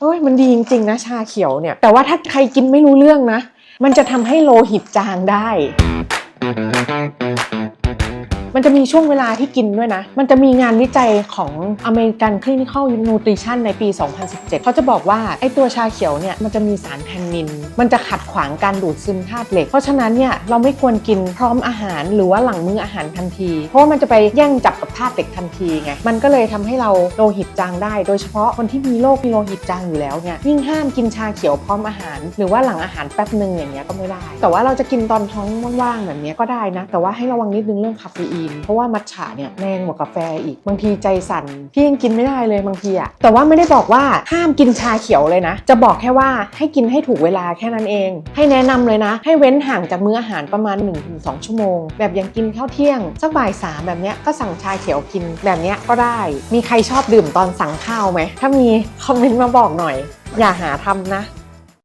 เอ้ยมันดีจริงๆนะชาเขียวเนี่ย แต่ว่าถ้าใครกินไม่รู้เรื่องนะ มันจะทำให้โลหิตจางได้ มันจะมีช่วงเวลาที่กินด้วยนะ มันจะมีงานวิจัยของ American Clinical Nutrition ในปี 2017 เขาจะบอกว่า ไอตัวชาเขียวเนี่ยมันจะมีสารแทนนิน มันจะขัดขวางการดูดซึมธาตุเหล็ก เพราะฉะนั้นเนี่ยเราไม่ควรกินพร้อมอาหารหรือว่าหลังมื้ออาหารทันที เพราะามันจะไปแย่งจับกับธาตุเหล็กทันทีไง มันก็เลยทำให้เราโลหิตจางได้ โดยเฉพาะคนที่มีโรคมีโลหิตจางอยู่แล้วเนี่ยยิ่งห้ามกินชาเขียวพร้อมอาหาร หรือว่าหลังอาหารแป๊บหนึ่งอย่างเงี้ยก็ไม่ได้ แต่ว่าเราจะกินตอนท้องว่างๆแบบเนี้ยก็ได้นะ แต่ว่าให้ระวังนิดนึงเรื่องคาเฟอีนเพราะว่ามัทฉะเนี่ยแรงกว่ากาแฟอีกบางทีใจสั่นพี่ยังกินไม่ได้เลยบางทีอะแต่ว่าไม่ได้บอกว่าห้ามกินชาเขียวเลยนะ จะบอกแค่ว่าให้กินให้ถูกเวลาแค่นั้นเอง ให้แนะนำเลยนะ ให้เว้นห่างจากมื้ออาหารประมาณ 1-2 ชั่วโมง แบบย่างกินข้าวเที่ยงสักบ่ายสามแบบเนี้ยก็สั่งชาเขียวกินแบบเนี้ยก็ได้ มีใครชอบดื่มตอนสั่งข้าวไหมถ้ามีคอมเมนต์มาบอกหน่อย อย่าหาทำนะ